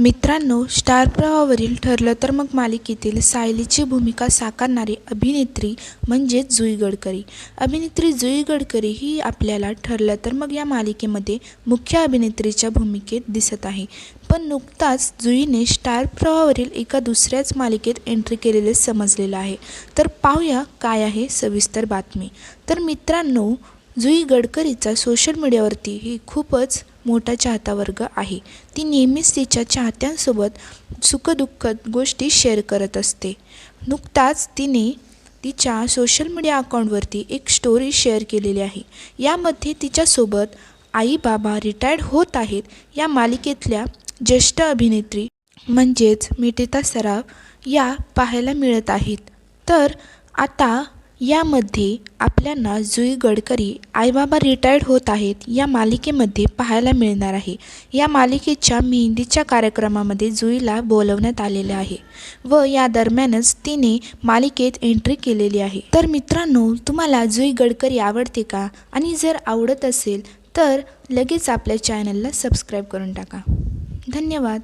मित्रांनो स्टार प्रवाहावरील ठरलं तर मग मालिकेतील सायलीची भूमिका साकारणारी अभिनेत्री म्हणजेच जुई गडकरी. अभिनेत्री जुई गडकरी ही आपल्याला ठरलं तर मग या मालिकेमध्ये मुख्य अभिनेत्रीच्या भूमिकेत दिसत आहे. पण नुकताच जुईने स्टार प्रवाहावरील एका दुसऱ्याच मालिकेत एंट्री केलेले समजलेलं आहे. तर पाहूया काय आहे सविस्तर बातमी. तर मित्रांनो जुई गडकरीचा सोशल मीडियावरती ही खूपच मोठा चाहता वर्ग आहे. ती नेहमीच तिच्या चाहत्यांसोबत सुखदुःखद गोष्टी शेअर करत असते. नुकताच तिने तिच्या सोशल मीडिया अकाउंटवरती एक स्टोरी शेअर केलेली आहे. यामध्ये तिच्यासोबत आई बाबा रिटायर्ड होत आहेत. या मालिकेतल्या ज्येष्ठ अभिनेत्री म्हणजेच मिटिता सराफ या पाहायला मिळत आहेत. तर आता यामध्ये आपल्याला जुई गडकरी आईबाबा रिटायर्ड होत आहेत या मालिकेमध्ये पाहायला मिळणार आहे. या मालिकेच्या मेहंदीच्या कार्यक्रमामध्ये जुईला बोलवण्यात आलेले आहे व या दरम्यानच तिने मालिकेत एंट्री केलेली आहे. तर मित्रांनो तुम्हाला जुई गडकरी आवडते का? आणि जर आवडत असेल तर लगेच आपल्या चॅनलला सबस्क्राईब करून टाका. धन्यवाद.